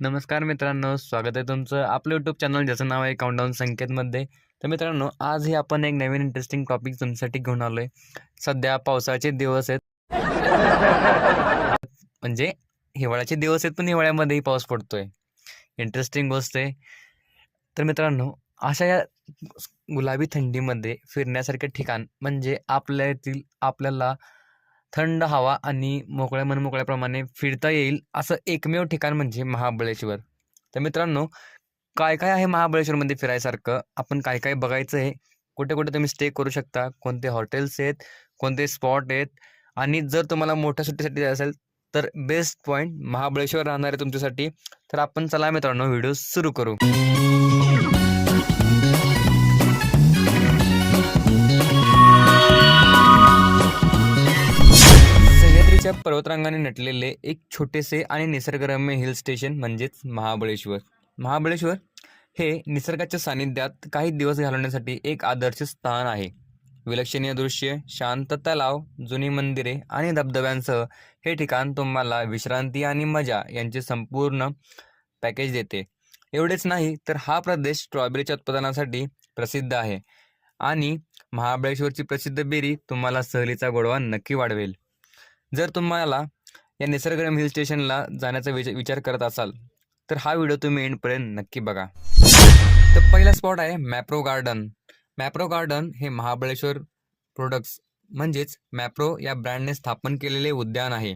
नमस्कार मित्रांनो स्वागत आहे तुमचं आपलं यूट्यूब चॅनल ज्याचं नाव आहे काउंटडाऊन संकेतमध्ये. तर मित्रांनो आजही आपण एक नवीन इंटरेस्टिंग टॉपिक तुमच्यासाठी घेऊन आलो आहे सध्या पावसाळ्याचे दिवस आहेत. म्हणजे हिवाळ्याचे दिवस आहेत पण हिवाळ्यामध्येही पाऊस पडतोय. इंटरेस्टिंग गोष्ट आहे. तर मित्रांनो अशा या गुलाबी थंडीमध्ये फिरण्यासारखे ठिकाण म्हणजे आपल्या येथील आपल्याला थंड हवा आणि मोकळ्या मनमोकळ्याप्रमाणे फिरता येईल असं एकमेव ठिकाण म्हणजे महाबळेश्वर. तर मित्रांनो काय काय आहे महाबळेश्वरमध्ये फिरायसारखं? आपण काय काय बघायचं आहे? कुठे कुठे तुम्ही स्टे करू शकता? कोणते हॉटेल्स आहेत? कोणते स्पॉट आहेत? आणि जर तुम्हाला मोठ्या सुट्टीसाठी जायचं असेल तर बेस्ट पॉईंट महाबळेश्वर राहणार आहे तुमच्यासाठी. तर आपण चला मित्रांनो व्हिडिओ सुरू करू. सह्याद्रीच्या पर्वतरांगाने नटलेले एक छोटेसे आणि निसर्गरम्य हिल स्टेशन म्हणजेच महाबळेश्वर. महाबळेश्वर हे निसर्गाच्या सानिध्यात काही दिवस घालवण्यासाठी एक आदर्श स्थान आहे. विलक्षणीय दृश्य शांत तलाव जुनी मंदिरे आणि धबधब्यांसह हे ठिकाण तुम्हाला विश्रांती आणि मजा यांचे संपूर्ण पॅकेज देते. एवढेच नाही तर हा प्रदेश स्ट्रॉबेरीच्या उत्पादनासाठी प्रसिद्ध आहे. आणि महाबळेश्वरची प्रसिद्ध बेरी तुम्हाला सहलीचा गोडवा नक्की वाढवेल. जर तुम्हाला या निसर्गरम हिल स्टेशनला जाण्याचा विच विचार करत असाल तर हा व्हिडिओ तुम्ही एंडपर्यंत नक्की बघा. तर पहिला स्पॉट आहे मॅप्रो गार्डन. मॅप्रो गार्डन हे महाबळेश्वर प्रोडक्ट्स म्हणजेच मॅप्रो या ब्रँडने स्थापन केलेले उद्यान आहे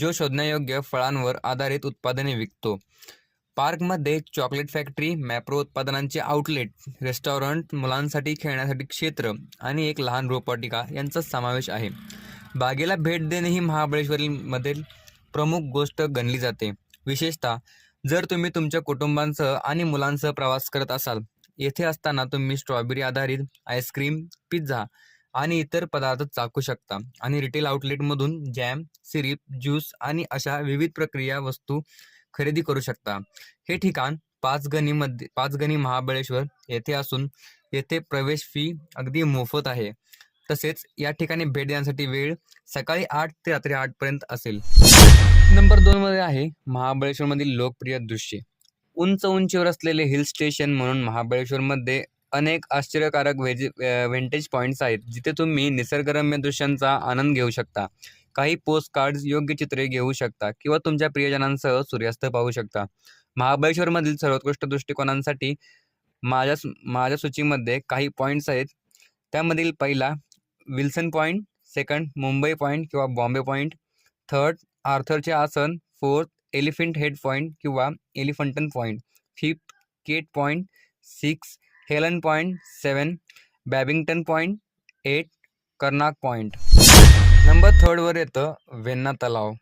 जो शोधण्यायोग्य फळांवर आधारित उत्पादने विकतो. पार्कमध्ये चॉकलेट फॅक्टरी मॅप्रो उत्पादनांचे आउटलेट रेस्टॉरंट मुलांसाठी खेळण्यासाठी क्षेत्र आणि एक लहान रोपवाटिका यांचा समावेश आहे. बागेला भेट देणे ही महाबळेश्वरीमधील प्रमुख गोष्ट गणली जाते. विशेषतः जर तुम्ही तुमच्या कुटुंबांसह आणि मुलांसह प्रवास करत असाल येथे असताना तुम्ही स्ट्रॉबेरी आधारित आईस्क्रीम पिझ्झा आणि इतर पदार्थ चाखू शकता आणि रिटेल आउटलेटमधून जॅम सिरीप ज्यूस आणि अशा विविध प्रक्रिया वस्तू खरेदी करू शकता. हे ठिकाण पाच गणीमध्ये महाबळेश्वर येथे असून येथे प्रवेश फी अगदी मोफत आहे. तसेच या ठिकाणी भेट देण्यासाठी वेळ सकाळी आठ ते रात्री आठपर्यंत असेल. नंबर दोनमध्ये आहे महाबळेश्वरमधील लोकप्रिय दृश्ये. उंच उंचीवर असलेले हिल स्टेशन म्हणून महाबळेश्वरमध्ये अनेक आश्चर्यकारक वेज व्हेंटेज पॉईंट्स आहेत जिथे तुम्ही निसर्गरम्य दृश्यांचा आनंद घेऊ शकता. काही पोस्ट कार्ड्स योग्य चित्रे घेऊ शकता किंवा तुमच्या प्रियजनांसह सूर्यास्त पाहू शकता. महाबळेश्वरमधील सर्वोत्कृष्ट दृष्टिकोनांसाठी माझ्या माझ्या सूचीमध्ये काही पॉईंट्स आहेत. त्यामधील पहिला Wilson point second Mumbai point किंवा बॉम्बे पॉईंट थर्ड आर्थरचे आसन फोर्थ एलिफंट हेड पॉईंट किंवा Elphinstone point fifth Kate point six Helen point seven Babington point eight Carnac point number थर्डवर येतं वेन्ना तलाव.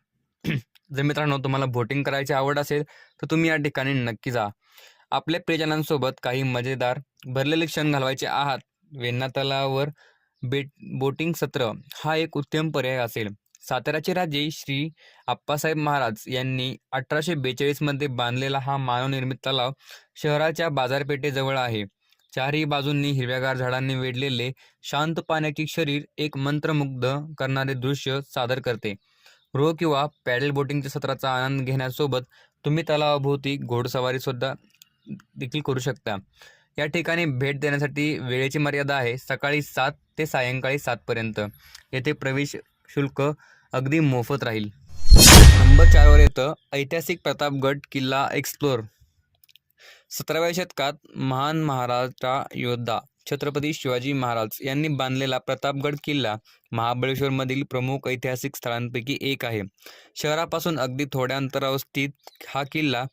जर मित्रांनो तुम्हाला बोटिंग करायची आवड असेल तर तुम्ही या ठिकाणी नक्की जा. आपल्या प्रियजनांसोबत काही मजेदार भरलेले क्षण घालवायचे आहात. वेन्ना तलावावर बेट बोटिंग सत्र हा एक उत्तम पर्याय असेल. साताऱ्याचे राजे श्री आप्पासाहेब महाराज यांनी अठराशे बेचाळीसमध्ये बांधलेला हा मानवनिर्मित तलाव शहराच्या बाजारपेठेजवळ आहे. चारही बाजूंनी हिरव्यागार झाडांनी वेढलेले शांत पाण्याचे शरीर एक मंत्रमुग्ध करणारे दृश्य सादर करते. रो किंवा पॅडल बोटिंगच्या सत्राचा आनंद घेण्यासोबत तुम्ही तलावाभोवती घोडसवारी सुद्धा देखील करू शकता. या ठिकाणी भेट देण्यासाठी वेळेची मर्यादा आहे. सकाळी सात ते सायंकाळी सातपर्यंत येथे प्रवेश शुल्क अगदी मोफत राहील. नंबर चारवर येतं ऐतिहासिक प्रतापगड किल्ला एक्सप्लोर. सतराव्या शतकात महान महाराजा योद्धा छत्रपती शिवाजी महाराज यांनी बांधलेला प्रतापगड किल्ला महाबळेश्वरमधील प्रमुख ऐतिहासिक स्थळांपैकी एक आहे. शहरापासून अगदी थोड्या अंतरावर स्थित हा किल्ला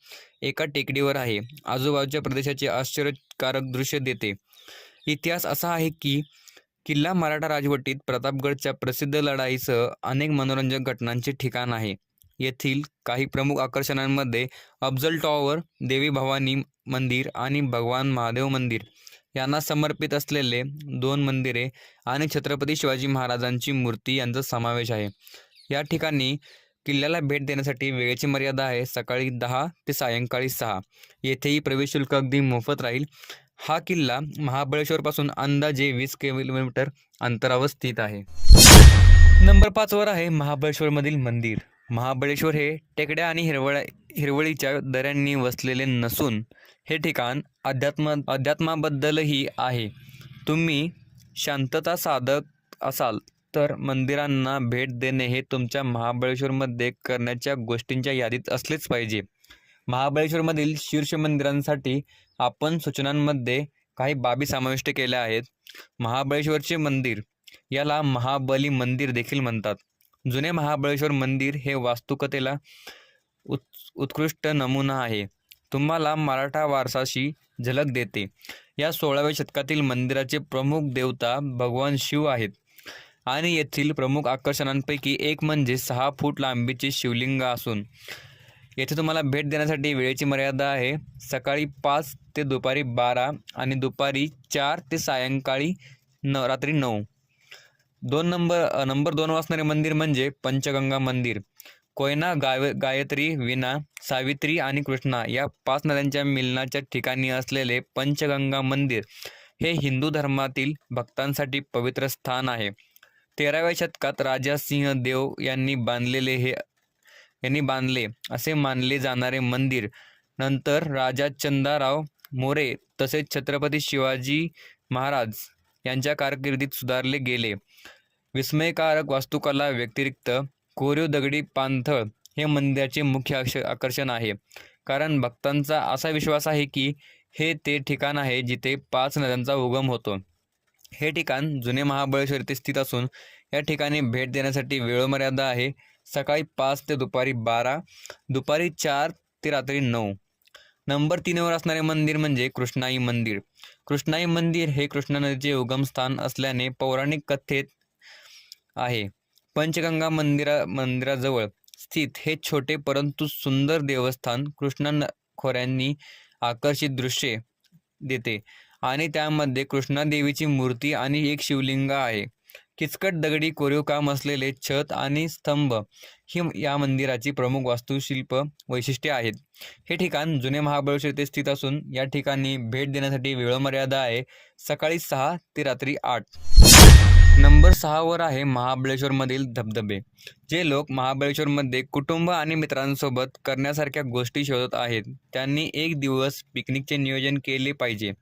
एका टेकडीवर आहे. आजूबाजूच्या प्रदेशाचे आश्चर्यकारक दृश्य देते. इतिहास असा आहे की किल्ला मराठा राजवटीत प्रतापगडच्या प्रसिद्ध लढाईसह अनेक मनोरंजक घटनांचे ठिकाण आहे. येथील काही प्रमुख आकर्षणांमध्ये अफजल टॉवर देवी भवानी मंदिर आणि भगवान महादेव मंदिर. यांना समर्पित असलेले दोन मंदिरे आणि छत्रपती शिवाजी महाराजांची मूर्ती यांचा समावेश आहे. या ठिकाणी किल्ल्याला भेट देण्यासाठी वेळेची मर्यादा आहे सकाळी दहा ते सायंकाळी सहा. येथेही प्रवेश शुल्क अगदी मोफत राहील. हा किल्ला महाबळेश्वरपासून अंदाजे वीस किलोमीटर अंतरावर स्थित आहे. नंबर पाचवर आहे महाबळेश्वरमधील मंदिर. महाबळेश्वर हे टेकड्या आणि हिरवळ्या हिरवळीच्या दऱ्यांनी वसलेले नसून हे ठिकाण अध्यात्म अध्यात्माबद्दलही आहे. तुम्ही शांतता साधक असाल तर मंदिरांना भेट देणे हे तुमच्या महाबळेश्वरमध्ये करण्याच्या गोष्टींच्या यादीत असलेच पाहिजे. महाबळेश्वरमधील शीर्ष मंदिरांसाठी आपण सूचनांमध्ये काही बाबी समाविष्ट केल्या आहेत. महाबळेश्वरचे मंदिर याला महाबली मंदिर देखील म्हणतात. जुने महाबळेश्वर मंदिर हे वास्तुकतेला उत् उत्कृष्ट नमुना आहे. तुम्हाला मराठा वारसाशी झलक देते. या सोळाव्या शतकातील मंदिराचे प्रमुख देवता भगवान शिव आहेत. आणि येथील प्रमुख आकर्षणांपैकी एक म्हणजे सहा फूट लांबीचे शिवलिंग असून येथे तुम्हाला भेट देण्यासाठी वेळेची मर्यादा आहे. सकाळी पाच ते दुपारी बारा आणि दुपारी चार ते सायंकाळी न रात्री नऊ. दोन नंबर नंबर दोन वाचणारे मंदिर म्हणजे पंचगंगा मंदिर. कोयना गाय गायत्री विना सावित्री आणि कृष्णा या पाच नद्यांच्या मिलनाच्या ठिकाणी असलेले पंचगंगा मंदिर हे हिंदू धर्मातील भक्तांसाठी पवित्र स्थान आहे. तेराव्या शतकात राजा सिंह देव यांनी बांधलेले हे यांनी बांधले. असे मानले जाणारे मंदिर. नंतर राजा चंदाराव मोरे तसेच छत्रपती शिवाजी महाराज यांच्या कारकिर्दीत सुधारले गेले. विस्मयकारक वास्तुकला व्यतिरिक्त कोरीव दगडी पाणथळ हे मंदिराचे मुख्य आकर्षण आहे. कारण भक्तांचा असा विश्वास आहे की हे ते ठिकाण आहे जिथे पाच नद्यांचा उगम होतो. हे ठिकाण जुने महाबळेश्वर येथे स्थित असून या ठिकाणी भेट देण्यासाठी वेळमर्यादा आहे. सकाळी पाच ते दुपारी बारा दुपारी चार ते रात्री नऊ. नंबर तीनवर असणारे मंदिर म्हणजे कृष्णाई मंदिर. कृष्णाई मंदिर हे कृष्णा नदीचे उगमस्थान असल्याने पौराणिक कथेत आहे. पंचगंगा मंदिरा मंदिराजवळ स्थित हे छोटे परंतु सुंदर देवस्थान कृष्णा न खोऱ्यांनी आकर्षित दृश्ये देते आणि त्यामध्ये कृष्णादेवीची मूर्ती आणि एक शिवलिंग आहे. किचकट दगडी कोरीव काम असलेले छत आणि स्तंभ ही या मंदिराची प्रमुख वास्तुशिल्प वैशिष्ट्ये आहेत. हे ठिकाण जुने महाबळेश्वर येथे स्थित असून या ठिकाणी भेट देण्यासाठी वेळमर्यादा आहे सकाळी सहा ते रात्री आठ. नंबर सहावर आहे महाबळेश्वरमधील धबधबे जे लोक महाबळेश्वरमध्ये कुटुंब आणि मित्रांसोबत करण्यासारख्या गोष्टी शोधत आहेत. त्यांनी एक दिवस पिकनिकचे नियोजन केले पाहिजे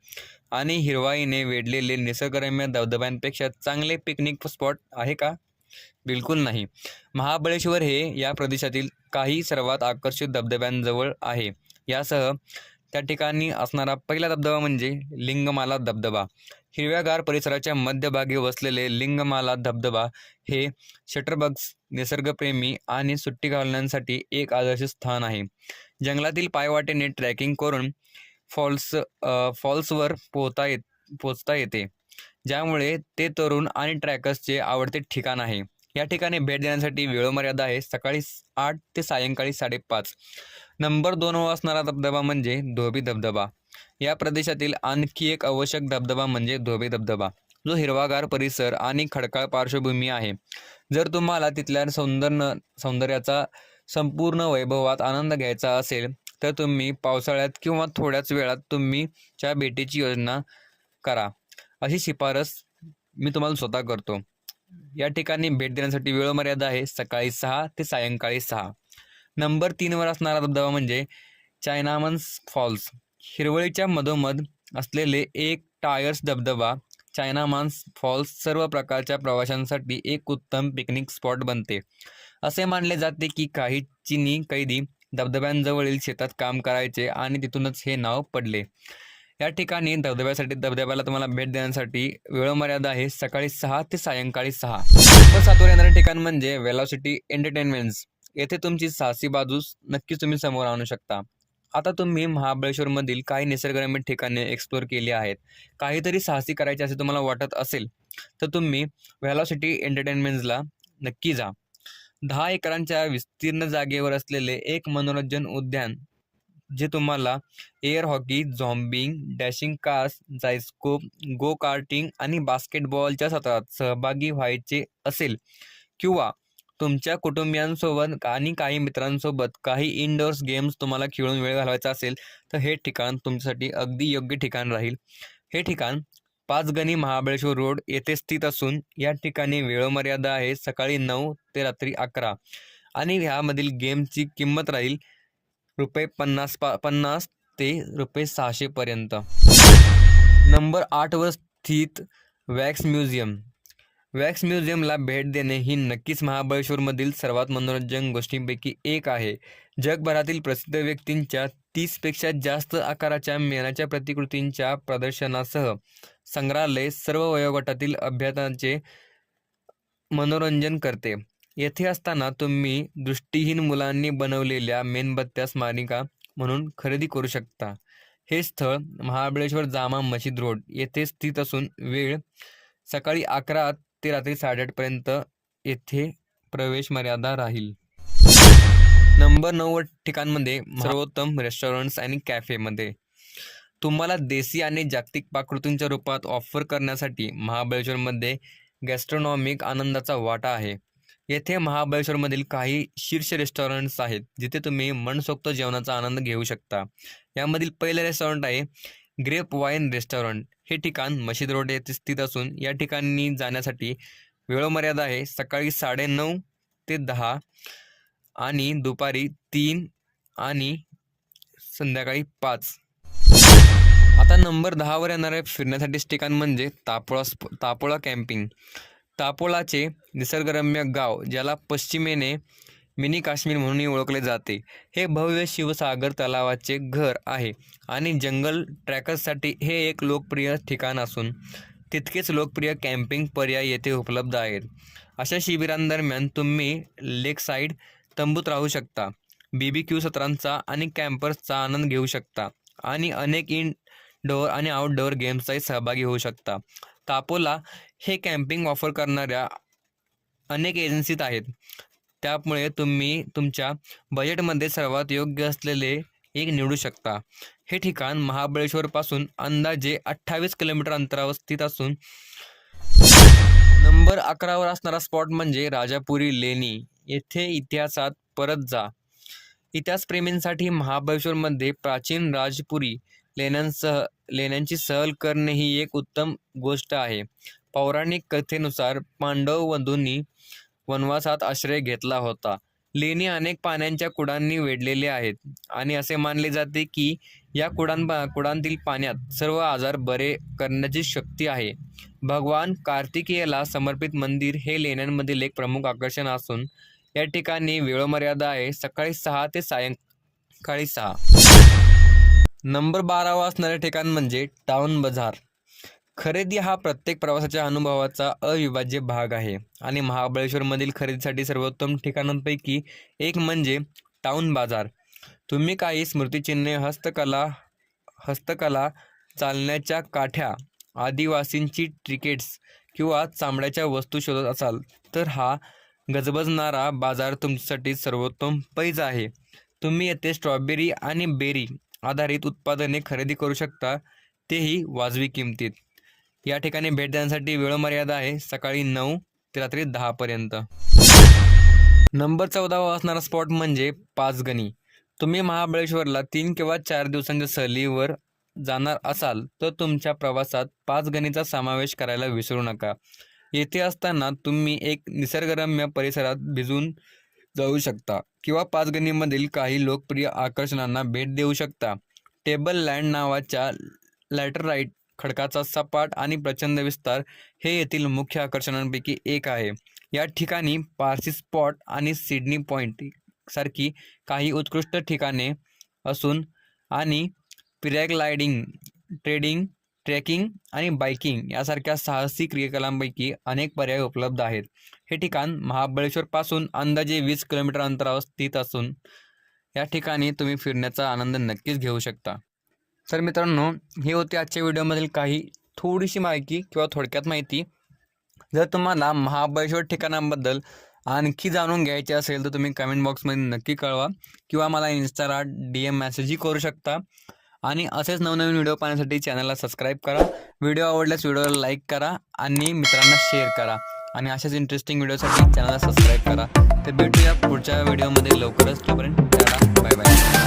आणि हिरवाईने वेढलेले निसर्गरम्य धबधब्यांपेक्षा चांगले पिकनिक स्पॉट आहे का? बिलकुल नाही. महाबळेश्वर हे या प्रदेशातील काही सर्वात आकर्षित धबधब्यांजवळ आहे. यासह त्या ठिकाणी असणारा पहिला धबधबा म्हणजे लिंगमाला धबधबा. हिरव्यागार परिसराच्या मध्यभागी वसलेले लिंगमाला धबधबा हे शटरबग्स निसर्गप्रेमी आणि सुट्टी घालण्यासाठी एक आदर्श स्थान आहे. जंगलातील पायवाटेने ट्रॅकिंग करून फॉल्स फॉल्सवर पोहता येत पोचता येते ज्यामुळे ते तरुण आणि ट्रॅकर्सचे आवडते ठिकाण आहे. या ठिकाणी भेट देण्यासाठी वेळोमर्यादा आहे. सकाळी आठ ते सायंकाळी साडेपाच. नंबर दोन असणारा धबधबा म्हणजे धोबी धबधबा. या प्रदेशातील आणखी एक आवश्यक धबधबा म्हणजे धोबी धबधबा. जो हिरवागार परिसर आणि खडकाळ पार्श्वभूमी आहे. जर तुम्हाला तिथल्या सौंदर्य सौंदर्याचा संपूर्ण वैभवात आनंद घ्यायचा असेल तर तुम्ही पावसाळ्यात किंवा थोड्याच वेळात तुम्ही त्या भेटीची योजना करा. अशी शिफारस मी तुम्हाला स्वतः करतो. या ठिकाणी भेट देण्यासाठी वेळ मर्यादा आहे सकाळी सहा ते सायंकाळी सहा. नंबर तीनवर असणारा धबधबा म्हणजे चायनामन्स फॉल्स. हिरवळीच्या मधोमध असलेले एक टायर्स धबधबा चायनामान्स फॉल्स सर्व प्रकारच्या प्रवाशांसाठी एक उत्तम पिकनिक स्पॉट बनते. असे मानले जाते की काही चिनी कैदी धबधब्यांजवळील शेतात काम करायचे आणि तिथूनच हे नाव पडले. या ठिकाणी धबधब्यासाठी धबधब्याला तुम्हाला भेट देण्यासाठी वेळमर्यादा आहे सकाळी सहा ते सायंकाळी सहा. नंबर सातवर येणारे ठिकाण म्हणजे वेलॉसिटी एंटरटेनमेंट्स येथे तुमची साहसी बाजूस नक्कीच तुम्ही समोर आणू शकता. आता तुम्ही महाबळेश्वरमधील काही निसर्गरम्य ठिकाणे एक्सप्लोअर केली आहेत. काहीतरी साहसी करायचे असे तुम्हाला वाटत असेल तर तुम्ही व्हॅलॉसिटी एंटरटेनमेंट्सला नक्की जा. दहा एकरांच्या विस्तीर्ण जागेवर असलेले एक मनोरंजन उद्यान जे तुम्हाला air hockey zorbing dashing cars gyroscope go karting आणि बास्केटबॉलच्या सत्रात सहभागी व्हायचे असेल किंवा तुमच्या कुटुंबियांसोबत आणि काही मित्रांसोबत काही इनडोअर्स गेम्स तुम्हाला खेळून वेळ घालवायचा असेल तर हे ठिकाण तुमच्यासाठी अगदी योग्य ठिकाण राहील. हे ठिकाण पाचगणी महाबळेश्वर रोड येथे स्थित असून या ठिकाणी वेळमर्यादा आहे सकाळी नऊ ते रात्री अकरा आणि ह्यामधील गेमची किंमत राहील रुपये पन्नास पा पन्नास ते रुपये सहाशेपर्यंत नंबर आठवर स्थित वॅक्स म्युझियम. वॅक्स म्युझियमला भेट देणे ही नक्कीच महाबळेश्वरमधील सर्वात मनोरंजक गोष्टींपैकी एक आहे. जगभरातील प्रसिद्ध व्यक्तींच्या तीसपेक्षा जास्त आकाराच्या मेणाच्या प्रतिकृतींच्या प्रदर्शनासह संग्रहालय सर्व वयोगटातील अभ्यासाचे मनोरंजन करते. येथे असताना तुम्ही दृष्टीहीन मुलांनी बनवलेल्या मेणबत्त्या स्मारिका म्हणून खरेदी करू शकता. हे स्थळ महाबळेश्वर जामा मशीद रोड येथे स्थित असून वेळ सकाळी अकरा ते रात्री साडेआठपर्यंत येथे प्रवेश मर्यादा राहील. नंबर नव्वद ठिकाणमध्ये सर्वोत्तम रेस्टॉरंट्स आणि कॅफेमध्ये. तुम्हाला देसी आणि जागतिक पाककृतींच्या रूपात ऑफर करण्यासाठी महाबळेश्वरमध्ये गॅस्ट्रॉनॉमिक आनंदाचा वाटा आहे. येथे महाबळेश्वरमधील काही शीर्ष रेस्टॉरंट्स आहेत जिथे तुम्ही मनसोक्त जेवणाचा आनंद घेऊ शकता. यामधील पहिलं रेस्टॉरंट आहे ग्रेप वाईन रेस्टॉरंट हे ठिकाण मशीद रोड येथे स्थित असून या ठिकाणी जाण्यासाठी वेळोमर्यादा आहे सकाळी साडेनऊ ते दहा आणि दुपारी तीन आणि संध्याकाळी पाच. आता नंबर दहावर येणारे फिरण्यासाठी ठिकाण म्हणजे तापोळा स्प तापोळा कॅम्पिंग. तापोलाचे निसर्गरम्य गाव ज्याला पश्चिमेने मिनी काश्मीर म्हणूनही ओळखले जाते. हे भव्य शिवसागर तलावाचे घर आहे आणि जंगल ट्रॅकर्ससाठी हे एक लोकप्रिय ठिकाण असून तितकेच लोकप्रिय कॅम्पिंग पर्याय येथे उपलब्ध आहेत. अशा शिबिरांदरम्यान तुम्ही लेक साईड तंबूत राहू शकता बी बी क्यू सत्रांचा आणि कॅम्पर्सचा आनंद घेऊ शकता आणि अनेक इनडोअर आणि आउटडोअर गेम्सचाही सहभागी होऊ शकता. तापोला हे कॅम्पिंग ऑफर करणाऱ्या अनेक एजन्सीत आहेत. त्यामुळे तुम्ही तुमच्या बजेटमध्ये सर्वात योग्य असलेले एक निवडू शकता. हे ठिकाण महाबळेश्वरपासून अंदाजे अठ्ठावीस किलोमीटर अंतरावर स्थित असून नंबर अकरावर असणारा स्पॉट म्हणजे राजापुरी लेणी. येथे इतिहासात परत जा. इतिहासप्रेमींसाठी महाबळेश्वरमध्ये प्राचीन राजपुरी लेण्यांसह लेण्यांची सहल करणे ही एक उत्तम गोष्ट आहे. पौराणिक कथेनुसार पांडव वधूंनी वनवासात आश्रय घेतला होता. लेणी अनेक पाण्यांच्या कुडांनी वेढलेले आहेत आणि असे मानले जाते की या कुडां कुडांतील पाण्यात सर्व आजार बरे करण्याची शक्ती आहे. भगवान कार्तिकेयला समर्पित मंदिर हे लेण्यांमधील एक प्रमुख आकर्षण असून या ठिकाणी वेळमर्यादा आहे. सकाळी सहा ते सायंकाळी सहा. नंबर बारावा असणारे ठिकाण म्हणजे टाउन बाजार. खरेदी हा प्रत्येक प्रवासाच्या अनुभवाचा अविभाज्य भाग आहे आणि महाबळेश्वरमधील खरेदीसाठी सर्वोत्तम ठिकाणांपैकी एक म्हणजे टाउन बाजार. तुम्ही काही स्मृतिचिन्हे हस्तकला हस्तकला चालण्याच्या काठ्या आदिवासींची ट्रिकेट्स किंवा चामड्याच्या वस्तू शोधत असाल तर हा गजबजणारा बाजार तुमच्यासाठी सर्वोत्तम पैज आहे. तुम्ही येथे स्ट्रॉबेरी आणि बेरी आधारित उत्पादने खरेदी करू शकता तेही वाजवी किमतीत. या ठिकाणी भेट देण्यासाठी वेळमर्यादा आहे सकाळी नऊ ते रात्री दहापर्यंत नंबर चौदावा असणारा स्पॉट म्हणजे पाचगणी. तुम्ही महाबळेश्वरला तीन किंवा चार दिवसांच्या सहलीवर जाणार असाल तर तुमच्या प्रवासात पाचगणीचा समावेश करायला विसरू नका. येथे असताना तुम्ही एक निसर्गरम्य परिसरात भिजून जाऊ शकता किंवा पाचगणीमधील काही लोकप्रिय आकर्षणांना भेट देऊ शकता. टेबल लँड नावाच्या लॅटराईट खडकाचा सपाट आणि प्रचंड विस्तार हे येथील मुख्य आकर्षणांपैकी एक आहे. या ठिकाणी पारसी स्पॉट आणि सिडनी पॉईंट सारखी काही उत्कृष्ट ठिकाणे असून आणि पिरॅग्लायडिंग ट्रेडिंग ट्रेकिंग आणि बायकिंग यासारख्या साहसी क्रियाकलांपैकी अनेक पर्याय उपलब्ध आहेत. हे ठिकाण महाबळेश्वरपासून अंदाजे वीस किलोमीटर अंतरावर स्थित असून या ठिकाणी तुम्ही फिरण्याचा आनंद नक्कीच घेऊ शकता. तर मित्रांनो हे होते आजच्या व्हिडिओमधील काही थोडीशी माहिती किंवा थोडक्यात माहिती. जर तुम्हाला महाबळेश्वर ठिकाणांबद्दल आणखी जाणून घ्यायचे असेल तर तुम्ही कमेंट बॉक्समध्ये नक्की कळवा किंवा मला इन्स्टाला डी एम मेसेजही करू शकता. आणि असेच नवनवीन व्हिडिओ पाहण्यासाठी चॅनलला सबस्क्राईब करा. व्हिडिओ आवडल्यास व्हिडिओला लाईक करा आणि मित्रांना शेअर करा. आणि अशाच इंटरेस्टिंग व्हिडिओसाठी चॅनलला सबस्क्राईब करा. ते भेटूया पुढच्या व्हिडिओमध्ये लवकरच. तोपर्यंत बाय बाय